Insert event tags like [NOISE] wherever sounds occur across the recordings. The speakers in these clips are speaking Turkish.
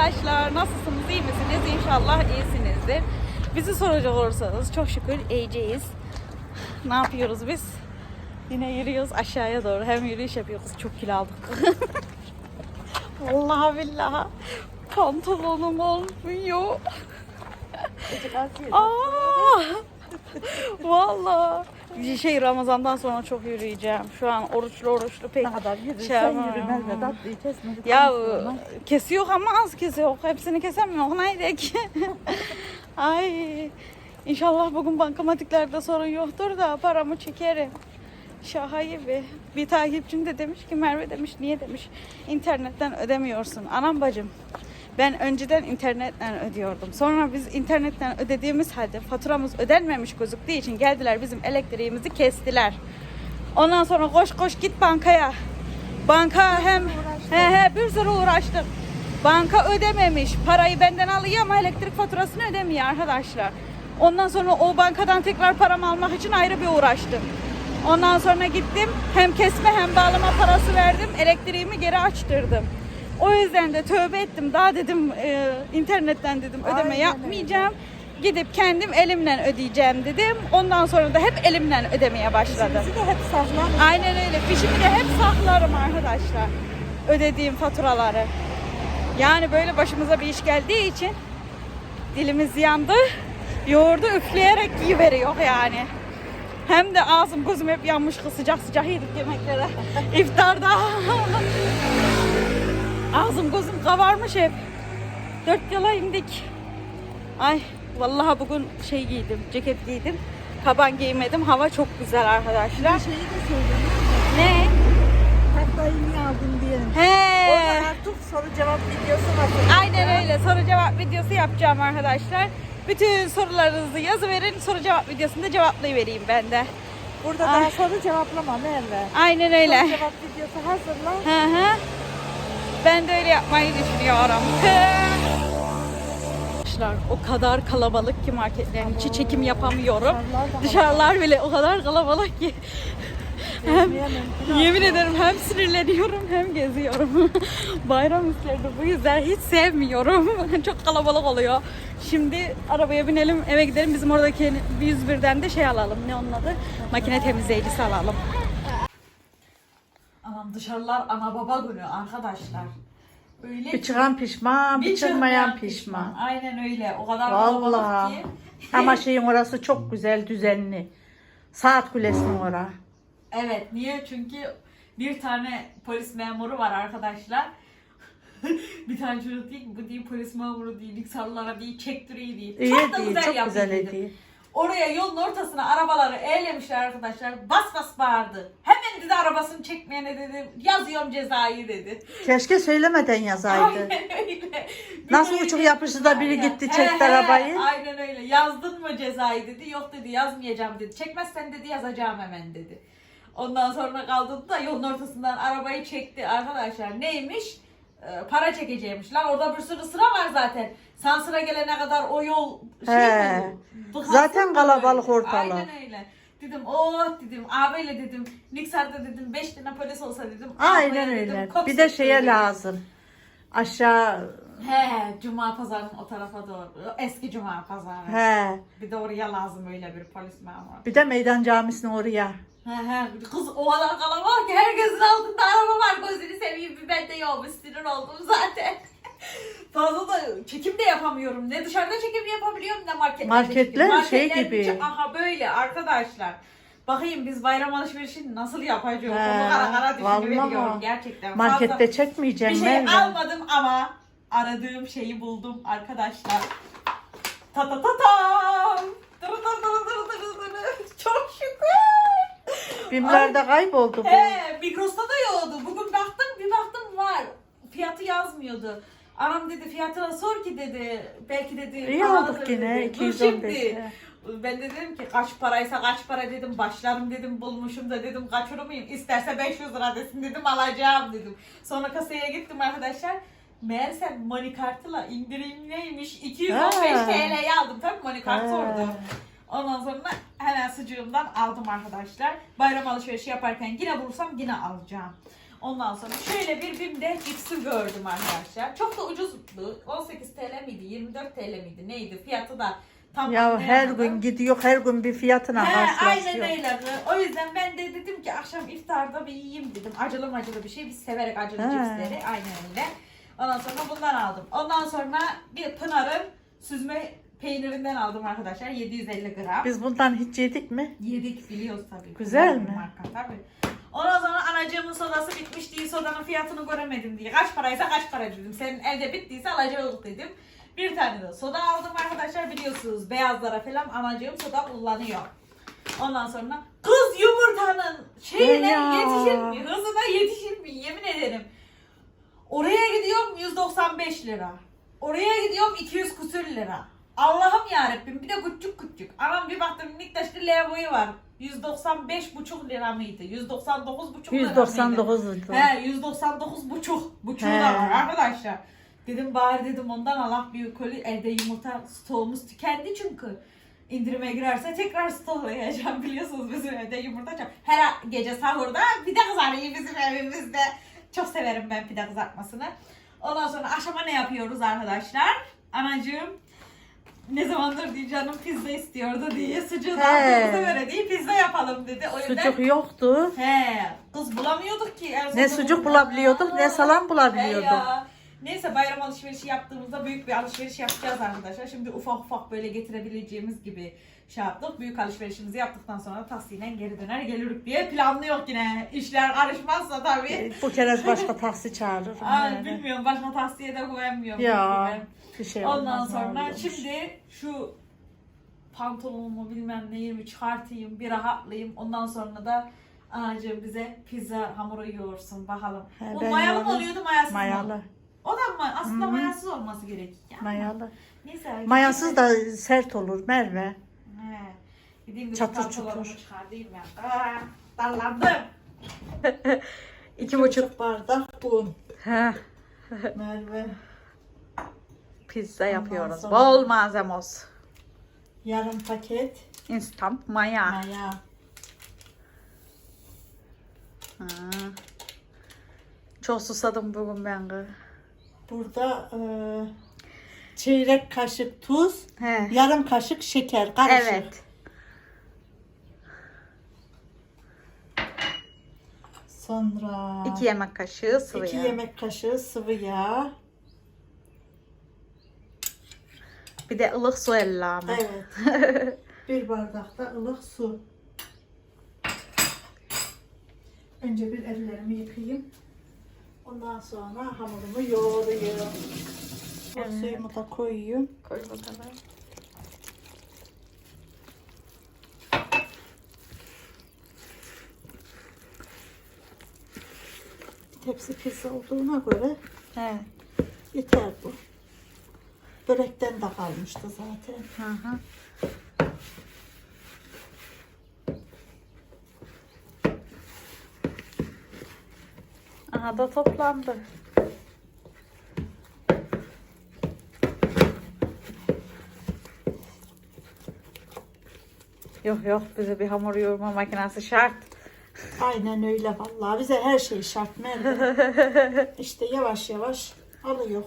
arkadaşlar. Nasılsınız? iyi misiniz? İnşallah iyisinizdir. Bizi soracak olursanız çok şükür iyiceğiz. Ne yapıyoruz biz? Yine yürüyoruz aşağıya doğru. Hem yürüyüş yapıyoruz. Çok kilo aldık. [LAUGHS] Vallahi billahi. Pantolonum olmuyor. Aa! Vallahi. Şey Ramazan'dan sonra çok yürüyeceğim. Şu an oruçlu oruçlu pek Ne kadar şey yürürsen yapamıyorum. yürü Merve tatlıyı kesmedik. Ya kesiyor ama az kesiyor. Hepsini kesemiyor. Neydi ki? [LAUGHS] Ay. İnşallah bugün bankamatiklerde sorun yoktur da paramı çekerim. Şaha gibi. Bir takipçim de demiş ki Merve demiş niye demiş internetten ödemiyorsun. Anam bacım ben önceden internetten ödüyordum. Sonra biz internetten ödediğimiz halde faturamız ödenmemiş gözüktüğü için geldiler bizim elektriğimizi kestiler. Ondan sonra koş koş git bankaya. Banka hem he he bir sürü uğraştım. Banka ödememiş. Parayı benden alıyor ama elektrik faturasını ödemiyor arkadaşlar. Ondan sonra o bankadan tekrar paramı almak için ayrı bir uğraştım. Ondan sonra gittim hem kesme hem bağlama parası verdim. Elektriğimi geri açtırdım. O yüzden de tövbe ettim. Daha dedim e, internetten dedim ödeme Aynen öyle. yapmayacağım. Gidip kendim elimle ödeyeceğim dedim. Ondan sonra da hep elimle ödemeye başladım. Bizi de hep saklan. Aynen öyle. Fişimi de hep saklarım arkadaşlar. Ödediğim faturaları. Yani böyle başımıza bir iş geldiği için dilimiz yandı. Yoğurdu üfleyerek yiveriyor yani. Hem de ağzım gözüm hep yanmış kız sıcak sıcak yedik yemeklere. İftarda. [LAUGHS] ağzım gözüm kavarmış hep. Dört yola indik. Ay vallahi bugün şey giydim, ceket giydim. Kaban giymedim. Hava çok güzel arkadaşlar. Bir şeyi de söyleyeyim. Ne? Tahtayı niye aldın diye. He. Orada artık soru cevap videosu var. Aynen öyle. Soru cevap videosu yapacağım arkadaşlar. Bütün sorularınızı yazıverin. Soru cevap videosunda cevaplayıvereyim ben de. Burada Ay. daha soru cevaplama Merve. Aynen öyle. Soru cevap videosu hazırla. Hı hı. Ben de öyle yapmayı düşünüyorum. [LAUGHS] Arkadaşlar o kadar kalabalık ki marketlerin içi çekim yapamıyorum. Dışarılar bile o kadar kalabalık ki. [LAUGHS] Hem, yemin ederim hem sinirleniyorum hem geziyorum. [LAUGHS] Bayram üstlerini bu yüzden hiç sevmiyorum. Çok kalabalık oluyor. Şimdi arabaya binelim eve gidelim. Bizim oradaki 101'den de şey alalım. Ne onun adı? Makine temizleyicisi alalım. Anam dışarılar ana baba günü arkadaşlar. Öyle Bir çıkan pişman, bir çıkmayan pişman. Aynen öyle. O kadar Vallahi. ki. [LAUGHS] Ama şeyin orası çok güzel, düzenli. Saat kulesinin ora. Evet niye? Çünkü bir tane polis memuru var arkadaşlar. [LAUGHS] bir tane çocuk değil bu değil polis memuru değil, sarılara değil, çektiriyor değil. İyi çok da değil, güzel çok güzel dedi. Oraya yolun ortasına arabaları eğlemişler arkadaşlar. Bas bas bağırdı. Hemen dedi arabasını çekmeyene dedi. Yazıyorum cezayı dedi. Keşke söylemeden yazaydı. Aynen öyle. Bir Nasıl böyle uçuk yapıştı da biri gitti, He, çekti he, arabayı? Aynen öyle. Yazdın mı cezayı dedi. Yok dedi yazmayacağım dedi. Çekmezsen dedi yazacağım hemen dedi. Ondan sonra kaldırdı da yolun ortasından arabayı çekti arkadaşlar. Neymiş? Ee, para çekeceğimiş. Lan orada bir sürü sıra var zaten. Sen sıra gelene kadar o yol şey He. mi? Zaten mı kalabalık böyle? ortalık. Aynen öyle. Dedim oh dedim abiyle dedim Niksar'da dedim 5 tane polis olsa dedim. Aynen öyle. dedim, Bir de şeye dedim. lazım. Aşağı He, Cuma pazarının o tarafa doğru. Eski Cuma pazarı. he. Bir de oraya lazım öyle bir polis memuru. Bir de meydan camisinin oraya. He he, kız o kadar kalabalık ki herkesin altında araba var. Gözünü seveyim bir ben de yokmuş sinir oldum zaten. [LAUGHS] Fazla da çekim de yapamıyorum. Ne dışarıda çekim yapabiliyorum ne marketlerde Marketler çekim. şey Marketler gibi. içi- Aha böyle arkadaşlar. Bakayım biz bayram alışverişini nasıl yapacağız? He, Onu kara kara düşünüyorum gerçekten. Markette Fazla- çekmeyeceğim bir şey Merve. almadım ama aradığım şeyi buldum arkadaşlar. Ta ta ta tam. Tırı tırı tırı tırı tırı tırı. Çok şükür. Bimlerde kayboldu bu. He, Migros'ta da yoktu. Bugün baktım bir baktım var. Fiyatı yazmıyordu. Anam dedi fiyatına sor ki dedi. Belki dedi. İyi pahalıdır aldık yine, dedi. Dur 215 şimdi. lira. Ben de dedim ki kaç paraysa kaç para dedim başlarım dedim bulmuşum da dedim kaçırır mıyım isterse 500 lira desin dedim alacağım dedim. Sonra kasaya gittim arkadaşlar. Meğerse money kartıyla indirimliymiş 215 Ha. TL'ye aldım tabii money kartı Ha. orada. Ondan sonra hemen sıcığımdan aldım arkadaşlar. Bayram alışverişi yaparken yine bulursam yine alacağım. Ondan sonra şöyle bir BİM'de cipsi gördüm arkadaşlar. Çok da ucuzdu. 18 TL miydi? 24 TL miydi? Neydi? Fiyatı da tam Ya her anlayamadım. gün gidiyor her gün bir fiyatına He, aynen karşılaşıyor. öyle. kız. O yüzden ben de dedim ki akşam iftarda bir yiyeyim dedim. Acılı acılı bir şey. Biz severek acılı He. cipsleri. Aynen öyle. Ondan sonra bundan aldım. Ondan sonra bir Pınar'ın süzme peynirinden aldım arkadaşlar. 750 gram. Biz bundan hiç yedik mi? Yedik biliyoruz tabii. Güzel mi? Marka, tabii. Ondan sonra anacığımın sodası bitmiş diye sodanın fiyatını göremedim diye. Kaç paraysa kaç para dedim. Senin elde bittiyse alacağız dedim. Bir tane de soda aldım arkadaşlar biliyorsunuz. Beyazlara falan anacığım soda kullanıyor. Ondan sonra kız yumurtanın şeyine Ya. yetişir mi? Hızına yetişir mi? Yemin ederim. Oraya gidiyorum 195 lira. Oraya gidiyorum 200 küsür lira. Allah'ım yarabbim bir de küçük küçük. Anam bir baktım Niktaş'ta Levo'yu var. 195 buçuk lira mıydı? 199 buçuk lira mıydı? 199 'uydu. He 199 buçuk. Da var arkadaşlar. Dedim bari dedim ondan Allah bir koli evde yumurta stoğumuz tükendi çünkü. indirime girerse tekrar stoklayacağım biliyorsunuz bizim evde yumurta çok. Her gece sahurda pide kızarıyor bizim evimizde. Çok severim ben pide kızartmasını. Ondan sonra akşama ne yapıyoruz arkadaşlar? Anacığım ne zamandır diye canım pizza istiyordu diye sucuğu da He. göre diye pizza yapalım dedi. O yüzden Sucuk yoktu. He, kız bulamıyorduk ki. En Ne sonunda sucuk bulduk. bulabiliyorduk ne salam He bulabiliyorduk. ya. Neyse bayram alışverişi yaptığımızda büyük bir alışveriş yapacağız arkadaşlar. Şimdi ufak ufak böyle getirebileceğimiz gibi şey yaptık. Büyük alışverişimizi yaptıktan sonra taksiyle geri döner geliriz diye planlıyor yine. İşler karışmazsa tabii. Bu kere başka taksi çağırır. Yani. bilmiyorum başka taksiye de güvenmiyorum. Ya bir şey Ondan sonra şimdi şu pantolonumu bilmem neyimi çıkartayım, bir rahatlayayım. Ondan sonra da anacığım bize pizza hamuru yoğursun bakalım. He, ben mayalı mı oluyordu mayasız mı? Mayalı. O da mı? Aslında Hı hı. mayasız olması gerekiyor. ya. Mayalı. Neyse. Mayasız da sert olur Merve. He. Gideyim de Çatır pantolonumu çutur. Aa, dallandım. [LAUGHS] İki buçuk. bardak un. He. [LAUGHS] Merve Pizza yapıyoruz. sonra- Bol malzemos. yarım paket Instant maya. maya. Ha. Çok susadım bugün ben. kız. Burada e, çeyrek kaşık tuz, He. yarım kaşık şeker karışık. Evet. Sonra İki yemek kaşığı sıvı iki yağ. yemek kaşığı sıvı yağ. Bir de ılık su elle ama. Evet. [LAUGHS] bir bardak da ılık su. Önce bir ellerimi yıkayayım. Ondan sonra hamurumu yoğuruyorum. Evet. suyumu da koyuyorum. Koy bakalım. Tepsi pizza olduğuna göre He. yeter bu. Börekten de kalmıştı zaten. Hı hı. Aha da toplandı. Yok yok bize bir hamur yoğurma makinesi şart. Aynen öyle vallahi. Bize her şey şart Merve. [LAUGHS] işte yavaş yavaş alıyor.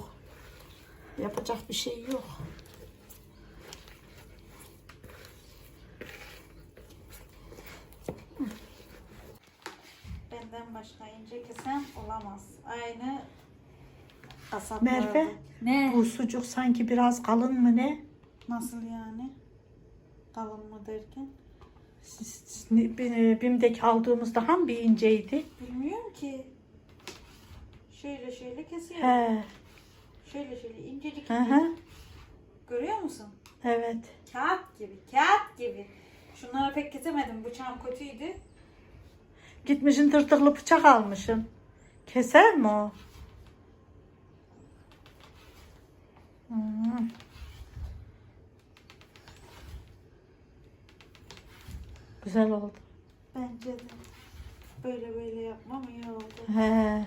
Yapacak bir şey yok. Benden başka ince kesen olamaz. Aynı kasaplarda. Merve Ne? bu sucuk sanki biraz kalın mı ne? Nasıl yani? Kalın mı derken? Bim'deki aldığımız daha mı bir inceydi? Bilmiyorum ki. Şöyle şöyle kesiyor. He. Şöyle şöyle incecik. Hı hı. Görüyor musun? Evet. Kağıt gibi, kağıt gibi. Şunları pek kesemedim. Bıçağım kötüydü. Gitmişin tırtıklı bıçak almışsın. Keser mi o? Hmm. Güzel oldu. Bence de. Böyle böyle yapmam iyi oldu. He.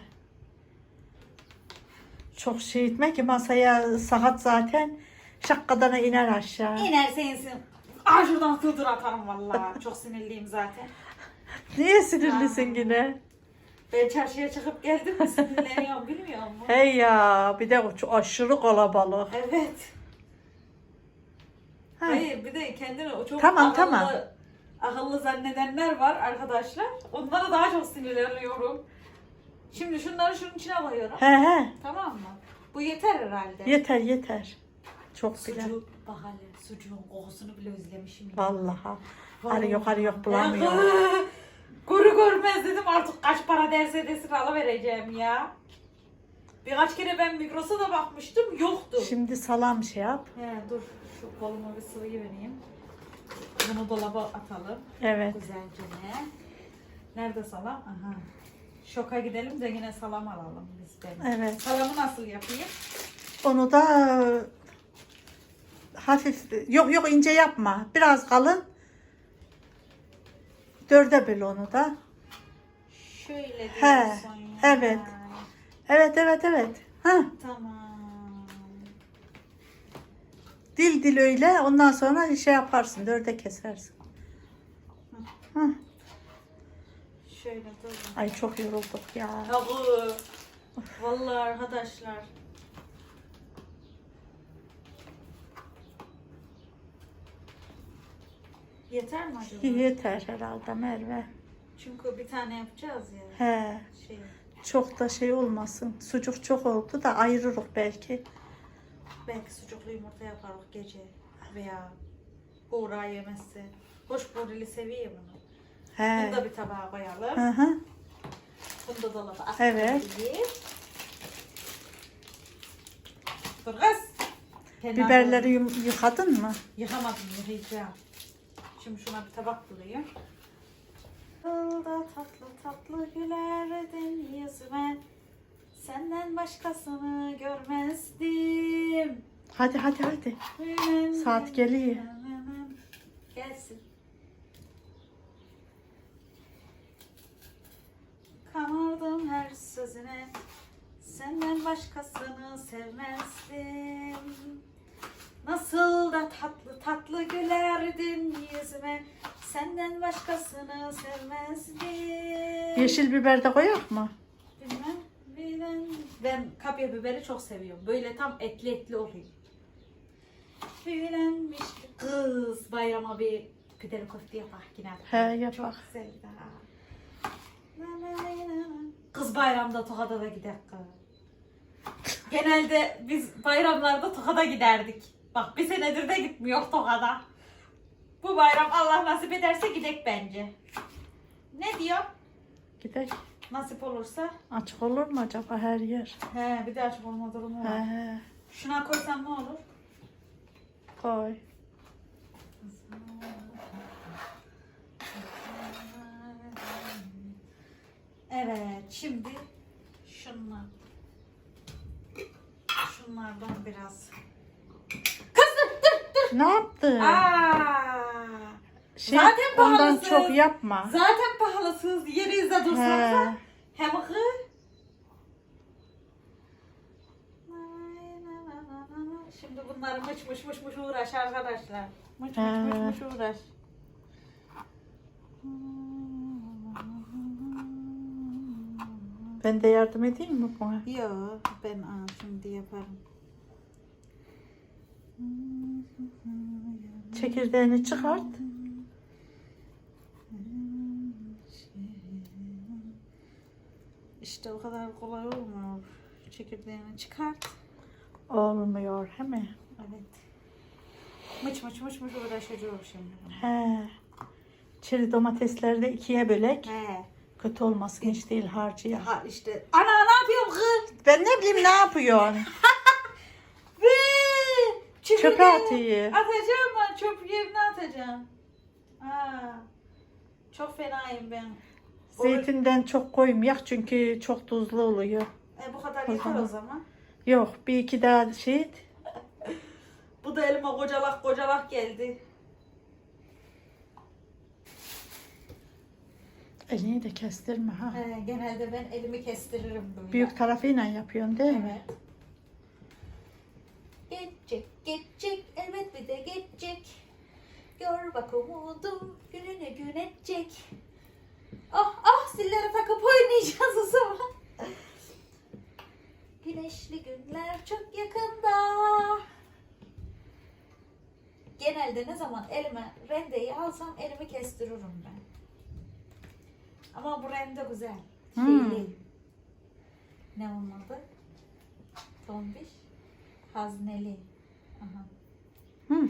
Çok şey etme ki masaya saat zaten şakkadana iner aşağı. İner sensin. Aa şuradan sığdır atarım vallahi. [LAUGHS] Çok sinirliyim zaten. Niye sinirlisin yine? Ben çarşıya çıkıp geldim mi sinirleniyorum bilmiyor musun? Hey ya bir de o çok aşırı kalabalık. Evet. Ha. Hayır bir de kendini o çok Tamam, tamam. Akıllı zannedenler var arkadaşlar. Onlara daha çok sinirleniyorum. Şimdi şunları şunun içine koyuyorum. He he. Tamam mı? Bu yeter herhalde. Yeter yeter. Çok bile. Sucuk, bak hele sucuğun kokusunu bile özlemişim. ya. Vallahi. Arıyor arıyor bulamıyor. Kuru görmez dedim artık kaç para derse desin alıvereceğim ya. Birkaç kere ben Migros'a da bakmıştım yoktu. Şimdi salam şey yap. He, dur şu koluma bir sıvıyı vereyim. Bunu dolaba atalım. Evet. Güzelce ne? Nerede salam? Aha. Şoka gidelim de yine salam alalım biz de. Evet. Salamı nasıl yapayım? Onu da hafif yok yok ince yapma. Biraz kalın. Dörde böl onu da. Şöyle He, diyorsun yani. evet. Evet evet evet. Ha, Tamam. Dil dil öyle. Ondan sonra şey yaparsın. Dörde kesersin. Hı. Şöyle dur. Ay çok yorulduk ya. Tabii. Vallahi arkadaşlar. Yeter mi acaba? Yeter herhalde Merve. Çünkü bir tane yapacağız ya. He. Şey. Çok da şey olmasın. Sucuk çok oldu da ayırırız belki. Belki sucuklu yumurta yaparız gece veya buğra yemesi. Hoş borili seviyor bunu. He. Bunu da bir tabağa koyalım. Hı hı. Bunu da dolaba atabiliriz. Evet. Dur kız. Biberleri yum- yıkadın mı? Yıkamadım yıkayacağım. Şimdi şuna bir tabak bulayım. Yolda tatlı tatlı gülerdin yüzüme Senden başkasını görmezdim Hadi hadi hadi. Saat geliyor. Gelsin. Kanardım her sözüne Senden başkasını sevmezdim Nasıl da tatlı tatlı gülerdin yüzüme Senden başkasını sevmezdim Yeşil biber de koyak mı? Bilmem. Bilen... Ben kapya biberi çok seviyorum. Böyle tam etli etli oluyor. Bilenmiş kız bayrama bir pideli köfte yapak yine. He, yapak. Çok güzel daha. Kız bayramda Tokat'a da gider kız. Genelde biz bayramlarda Tokat'a giderdik. Bak bir senedir de gitmiyor Tokat'a. Bu bayram Allah nasip ederse gidek bence. Ne diyor? Gidelim. Nasip olursa. Açık olur mu acaba her yer? He bir de açık olma durumu He, var. he. Şuna koysam ne olur? Koy. Evet şimdi şunlar. Şunlardan biraz. Ne yaptın? Aa! Şey, zaten ondan çok yapma. Zaten pahalısınız. Yerinizde dursanız. He. Hem kız. Şimdi bunları mıç mıç mıç mıç uğraş arkadaşlar. Mıç mıç mıç mıç uğraş. Ben de yardım edeyim mi buna? Yok ben aa, şimdi yaparım. Çekirdeğini çıkart. İşte o kadar kolay olmuyor. Çekirdeğini çıkart. Olmuyor he mi? Evet. Mıç mıç mıç mıç uğraşacağım şimdi. He. Çeri domatesleri de ikiye bölek. He. Kötü olmasın hiç değil harcıya. Ha işte. Ana ne yapıyorum kız? Ben ne bileyim ne yapıyorsun? [LAUGHS] Ve Çöpe çekirdeğini atayım. Atacağım ben çöp yerine atacağım. Aa, çok fenayım ben. Zeytinden çok koymayak çünkü çok tuzlu oluyor. E, bu kadar yeter o zaman. Yok bir iki daha şey et. [LAUGHS] Bu da elime kocalak kocalak geldi. Elini de kestirme ha. He, genelde ben elimi kestiririm böyle. Büyük tarafıyla yapıyorsun değil mi? Evet. Geçecek, geçecek, elbet bir de geçecek. Gör bak umudum gününü gün edecek. Ah ah zillere takıp oynayacağız o zaman. Güneşli günler çok yakında. Genelde ne zaman elime rendeyi alsam elimi kestiririm ben. Ama bu rende güzel. Hmm. Şeyli. Ne onun adı? Tombiş. Hazneli. Aha. Hı.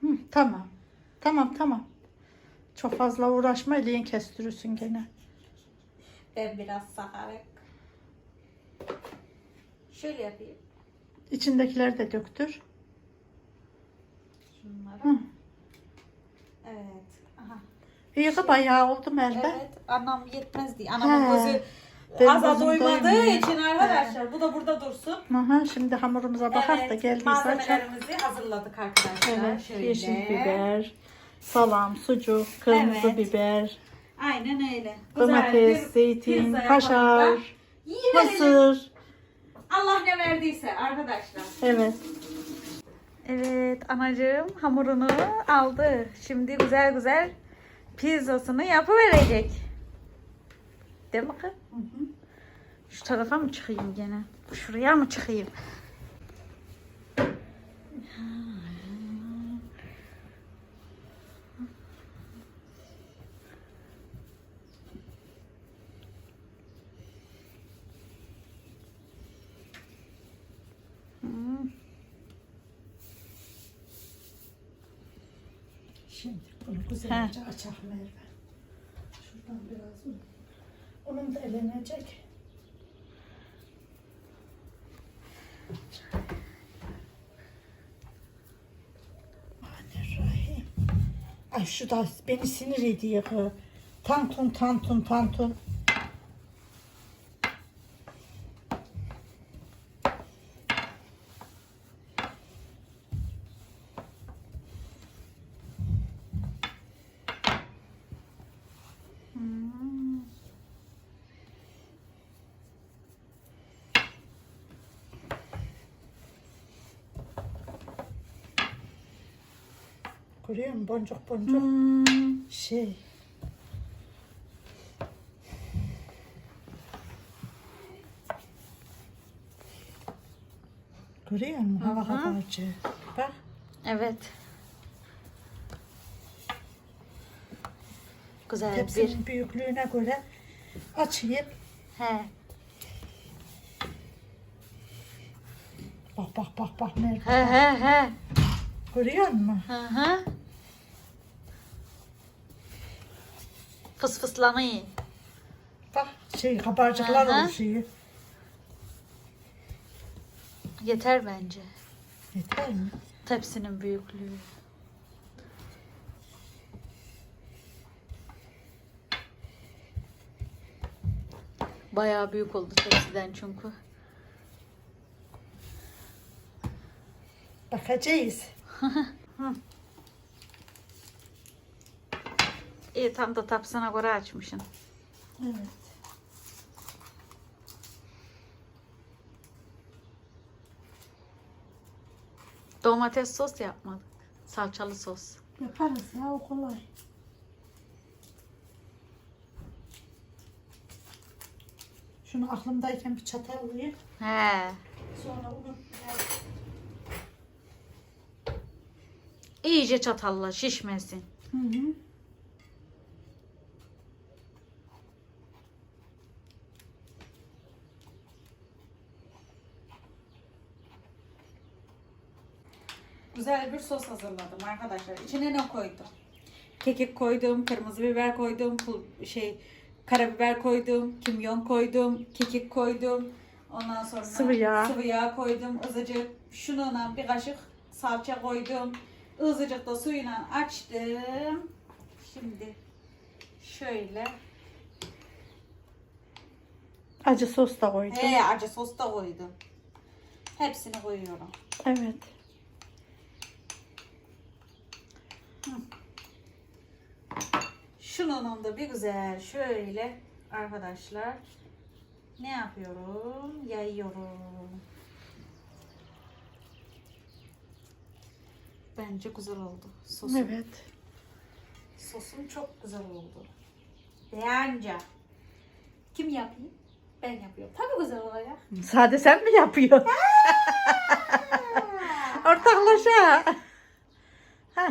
Hı, tamam. Tamam tamam. Çok fazla uğraşma elin kestirirsin gene. Ben biraz sakarık. Şöyle yapayım. İçindekileri de döktür. Şunları. Hı. Evet. Aha. İyi ki bayağı oldum elde. Evet. Anam yetmez diye. Anamın gözü gözüm doymadığı doymuyor. için arkadaşlar. Bu da burada dursun. Aha, şimdi hamurumuza bakar da Evet. geldiyse açalım. Malzemelerimizi hazırladık arkadaşlar. Evet, Şöyle. yeşil biber, salam, sucuk, kırmızı Evet. biber, Aynen öyle. Güzel domates, zeytin, kaşar, mısır. Allah ne verdiyse arkadaşlar. Evet. Evet anacığım hamurunu aldı. Şimdi güzel güzel pizzasını yapıverecek. Değil mi kız? Şu tarafa mı çıkayım gene? Şuraya mı çıkayım? Şimdi bunu güzelce açak Merve. Şuradan biraz un. Unum da elenecek. Ay şu da beni sinir ediyor. Tantun tantun tantun. Görüyor musun? Boncuk boncuk Hmm, şey. Görüyor musun? Hava kabarcığı. Bak. Evet. Güzel bir. Tepsinin büyüklüğüne göre açayım. He. Bak bak bak bak Merve. He he he. Görüyor musun? Hı hı. Fıs fıslanıyor. Bak şey kabarcıklar Aha. oluşuyor. Yeter bence. Yeter mi? Tepsinin büyüklüğü. Bayağı büyük oldu tepsiden çünkü. Bakacağız. [LAUGHS] İyi tam da tapsana göre açmışsın. Evet. Domates sos yapmadık. Salçalı sos. Yaparız ya o kolay. Şunu aklımdayken bir çatal alayım. He. Sonra onu İyice çatalla şişmesin. Hı hı. Güzel bir sos hazırladım arkadaşlar. İçine ne koydum? Kekik koydum, kırmızı biber koydum, pul şey karabiber koydum, kimyon koydum, kekik koydum. Ondan sonra Sıvı yağ. sıvı yağ koydum. Azıcık şununla bir kaşık salça koydum. Azıcık da suyla açtım. Şimdi şöyle. Acı sos da koydum. He acı sos da koydum. Hepsini koyuyorum. Evet. Şunun da bir güzel şöyle arkadaşlar ne yapıyorum? Yayıyorum. Bence güzel oldu. Sosu. Evet. Sosum çok güzel oldu. Beğence. Kim yapayım? Ben yapıyorum. Tabii güzel olacak. Sade sen mi yapıyorsun? [LAUGHS] Ortaklaşa.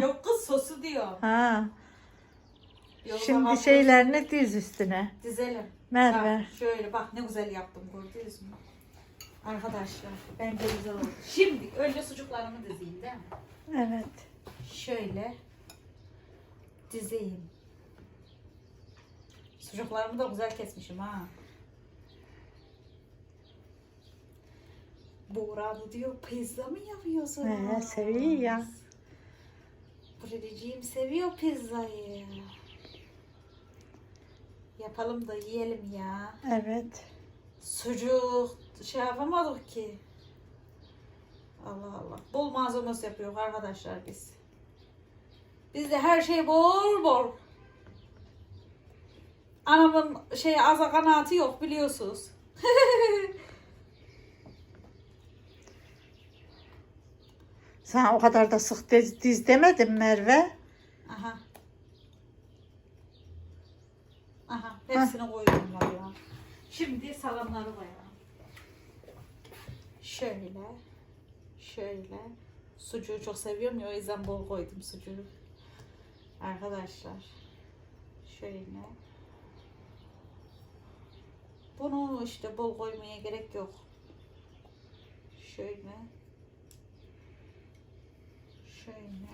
Yok kız sosu diyor. Ha. Yolda Şimdi şeylerini diz üstüne. dizelim. Merve. Bak, şöyle bak ne güzel yaptım gördünüz mü? Arkadaşlar bence güzel oldu. Şimdi önce sucuklarımı dizeyim değil mi? Evet. Şöyle dizeyim. Sucuklarımı da güzel kesmişim ha. Buğra bu diyor pizza mı yapıyorsun? He, seviyor ya. Buradeciğim seviyor pizzayı. Yapalım da yiyelim ya. Evet. Sucuk şey yapamadık ki. Allah Allah. Bol malzemesi yapıyor arkadaşlar biz. Bizde her şey bol bol. Anamın şey aza kanaati yok biliyorsunuz. [LAUGHS] Sen o kadar da sık diz, diz demedin Merve. Aha. Aha. Hepsini koydum valla. Şimdi salamları koyalım. Şöyle. Şöyle. Sucuğu çok seviyorum ya o yüzden bol koydum sucuğu. Arkadaşlar. Şöyle. Bunu işte bol koymaya gerek yok. Şöyle. Şöyle.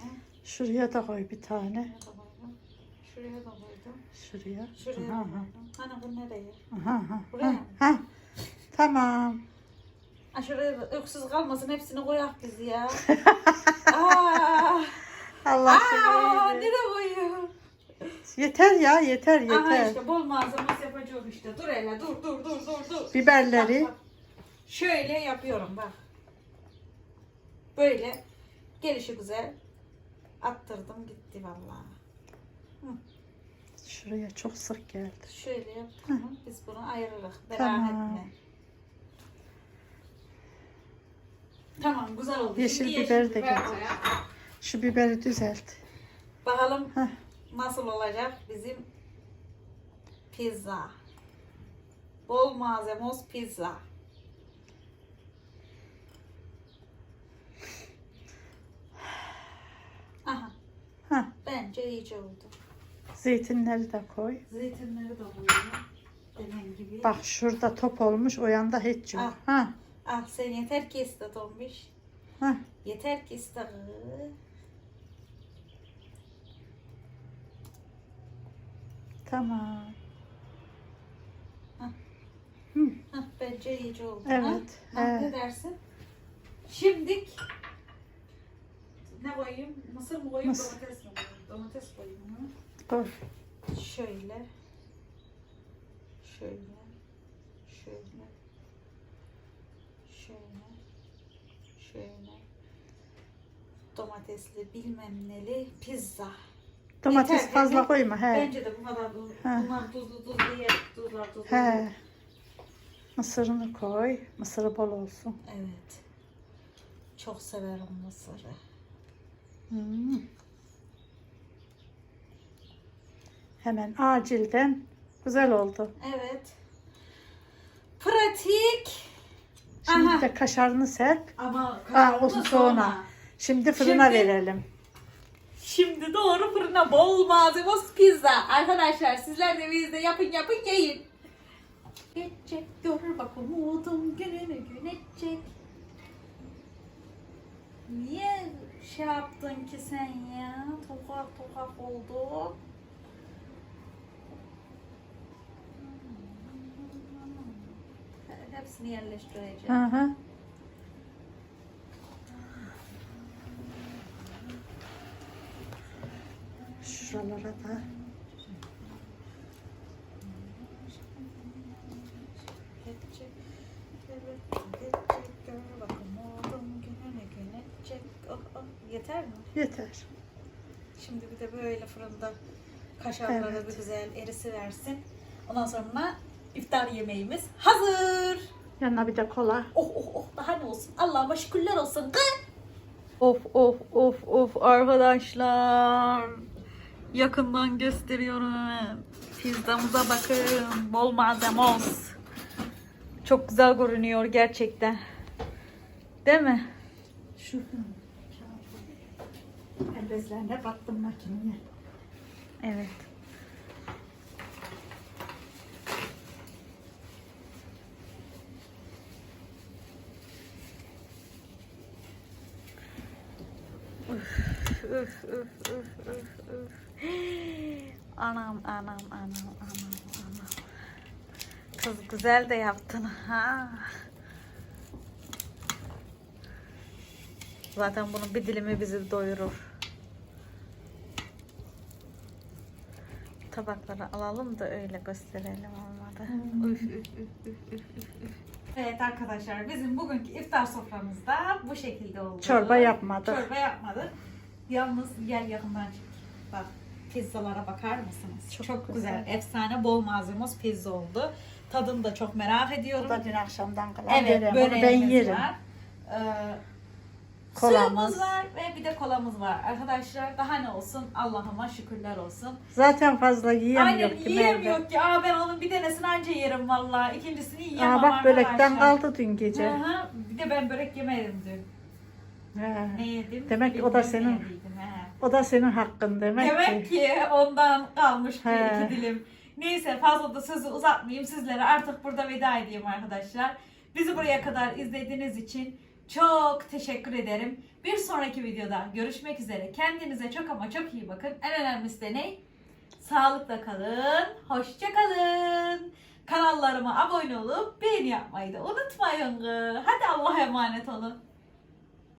Şuraya da koy bir tane. Şuraya da koydum. Şuraya. Şuraya. Da Aha, koydum. Hani bu nereye? aha, aha, Buraya aha, mı? aha. Tamam. Ha şuraya da öksüz kalmasın hepsini koyak biz ya. Aa, [LAUGHS] Allah aa, seni. nereye koyuyor? Yeter ya yeter Aha yeter. işte bol malzemesi yapacağım işte. Dur hele dur dur dur dur dur. Biberleri. Bak, bak. Şöyle yapıyorum bak. Böyle gelişi güzel. Attırdım gitti vallahi. Şuraya çok sık geldi. Şöyle yaptık mı biz bunu ayırırız. Merak Tamam. Tamam güzel oldu. Yeşil Şimdi biber de biber getir. koyalım. Şu biberi düzelt. Bakalım Heh. nasıl olacak bizim pizza. Bol malzemos pizza. Aha. Heh. Bence iyice oldu. Zeytinleri de koy. Zeytinleri de koyuyorum. Dediğim gibi. Bak şurada top olmuş o yanda hiç yok. Ah. Ha. Ah sen yeter ki iste Tombiş. Ha. Yeter ki iste. Tamam. Hah, bence iyice oldu. Evet, Ha? Ha, evet. Ne dersin? Şimdik ne koyayım? Mısır mı koyayım? Mısır. Domates mi koyayım? Domates koyayım. Hı? Koy. Şöyle. Şöyle. Şöyle. Şöyle. Şöyle. Domatesli bilmem neli pizza. Domates Yeter, fazla yeter. koyma. He. Bence de bu kadar tuz- bunlar tuzlu tuzlu yer. Tuzlar tuzlu. He. Mısırını koy. Mısırı bol olsun. Evet. Çok severim mısırı. Hmm. Hemen acilden güzel oldu. Evet. Pratik. Şimdi Aha. de kaşarını serp. Ama kaşarını o sonra. Şimdi fırına Şimdi- verelim. Şimdi doğru fırına bol malzemos pizza. Arkadaşlar sizler de bizde yapın yapın yiyin. Geçecek gör bak umudum gününü gün edecek. Niye şey yaptın ki sen ya? Tokak tokak oldu. Hepsini yerleştireceğim. Hı hı. Şuralara da. Geçecek, evet, geçecek, gör bakın oğlum gününü gün edecek. Oh, oh. Yeter mi? Yeter. Böyle fırında kaşarları Evet. bir güzel erisi versin. Ondan sonra iftar yemeğimiz hazır. Yanına bir de kola. Oh oh oh daha ne olsun. Allah'ıma şükürler olsun. Kı! Of of of of arkadaşlar. Yakından gösteriyorum. Pizzamıza bakın. Bol malzemos. Çok güzel görünüyor gerçekten. Değil mi? Şuradan. El bezlerine battım makineye. Evet. Üf, üf, üf, üf, üf, üf. Anam, anam, anam, anam, anam. Kız güzel de yaptın ha. Zaten bunun bir dilimi bizi doyurur. Tabakları alalım da öyle gösterelim olmadı. Üf, üf, üf, üf, üf, üf, üf. Evet arkadaşlar bizim bugünkü iftar soframızda bu şekilde oldu. Çorba yapmadık. Çorba yapmadık. Yalnız gel yakından çek. Bak pizzalara bakar mısınız? Çok, Çok güzel. güzel. Efsane bol malzemos pizza oldu. Tadını da çok merak ediyorum. Bu da dün akşamdan kalan Evet. Onu ben yerim. var. Ee, Kolamız. Suyumuz var ve bir de kolamız var. Arkadaşlar daha ne olsun Allah'ıma şükürler olsun. Zaten fazla yiyemiyor Aynen ki yiyemiyor ki. Aa, ben onun bir tanesini anca yerim vallahi. İkincisini yiyemem Aa, bak börekten kaldı dün gece. Hı hı. Bir de ben börek yemedim dün. He. Ne yedim? Demek ki o da senin- ne yediydim, he. O da senin hakkın demek, Demek ki. ki ondan kalmış bir He. iki dilim. Neyse fazla da sözü uzatmayayım. Sizlere artık burada veda edeyim arkadaşlar. Bizi buraya kadar izlediğiniz için çok teşekkür ederim. Bir sonraki videoda görüşmek üzere. Kendinize çok ama çok iyi bakın. En önemlisi de ne? Sağlıkla kalın. Hoşça kalın. Kanallarıma abone olup beğeni yapmayı da unutmayın. Hadi Allah'a emanet olun.